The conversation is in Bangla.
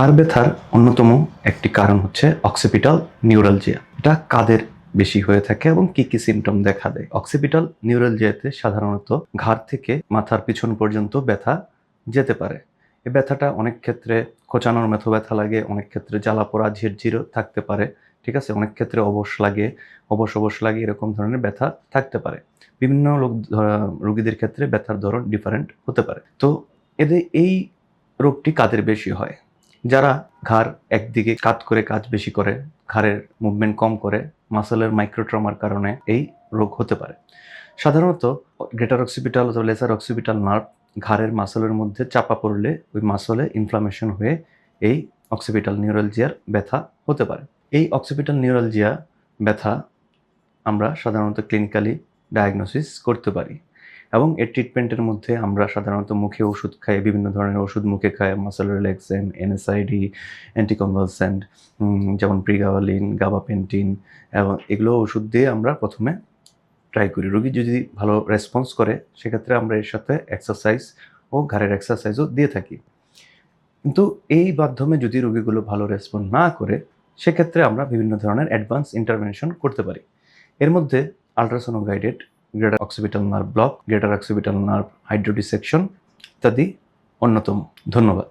ঘাড় ব্যথার অন্যতম একটি কারণ হচ্ছে অক্সিপিটাল নিউরালজিয়া এটা কাদের বেশি হয়ে থাকে এবং কি কি সিমটম দেখা দেয়? অক্সিপিটাল নিউরালজিয়াতে সাধারণত ঘাড় থেকে মাথার পিছন পর্যন্ত ব্যথা যেতে পারে। এ ব্যথাটা অনেক ক্ষেত্রে খোঁচানোর মতো ব্যথা লাগে, অনেক ক্ষেত্রে জ্বালা পোড়া ঝিরঝিরও থাকতে পারে, ঠিক আছে? অনেক ক্ষেত্রে অবশ লাগে, অবশ অবশ লাগে, এরকম ধরনের ব্যথা থাকতে পারে। বিভিন্ন লোক রোগীদের ক্ষেত্রে ব্যথার ধরন ডিফারেন্ট হতে পারে। তো এদের, এই রোগটি কাদের বেশি হয়? যারা ঘাড় একদিকে কাত করে কাজ বেশি করে, ঘাড়ের মুভমেন্ট কম করে মাসেলের মাইক্রোট্রমার কারণে এই রোগ হতে পারে। সাধারণত গ্রেটার অক্সিপিটাল অথবা লেসার অক্সিপিটাল নার্ভ ঘাড়ের মাসলের মধ্যে চাপা পড়লে ওই মাসলে ইনফ্লামেশন হয়ে এই অক্সিপিটাল নিউরালজিয়ার ব্যথা হতে পারে। এই অক্সিপিটাল নিউরালজিয়া ব্যথা আমরা সাধারণত ক্লিনিক্যালি ডায়াগনোসিস করতে পারি। এবং এর ট্রিটমেন্টের মধ্যে আমরা সাধারণত মুখে ওষুধ খাই, বিভিন্ন ধরনের ওষুধ মুখে খাই মাসেল রিল্যাক্সেন এনএসআইডি অ্যান্টিকনভালসেন্ট যেমন প্রিগাওয়ালিন গাবাপেন্টিন এবং এগুলো ওষুধ দিয়ে আমরা প্রথমে ট্রাই করি। রোগী যদি ভালো রেসপন্স করে, সেক্ষেত্রে আমরা এর সাথে এক্সারসাইজ ও ঘাড়ের এক্সারসাইজও দিয়ে থাকি। কিন্তু এই মাধ্যমে যদি রোগীগুলো ভালো রেসপন্স না করে, সেক্ষেত্রে আমরা বিভিন্ন ধরনের অ্যাডভান্স ইন্টারভেনশন করতে পারি। এর মধ্যে ultrasono guided greater occipital nerve block greater occipital nerve hydrodissection ইত্যাদি অন্যতম। ধন্যবাদ।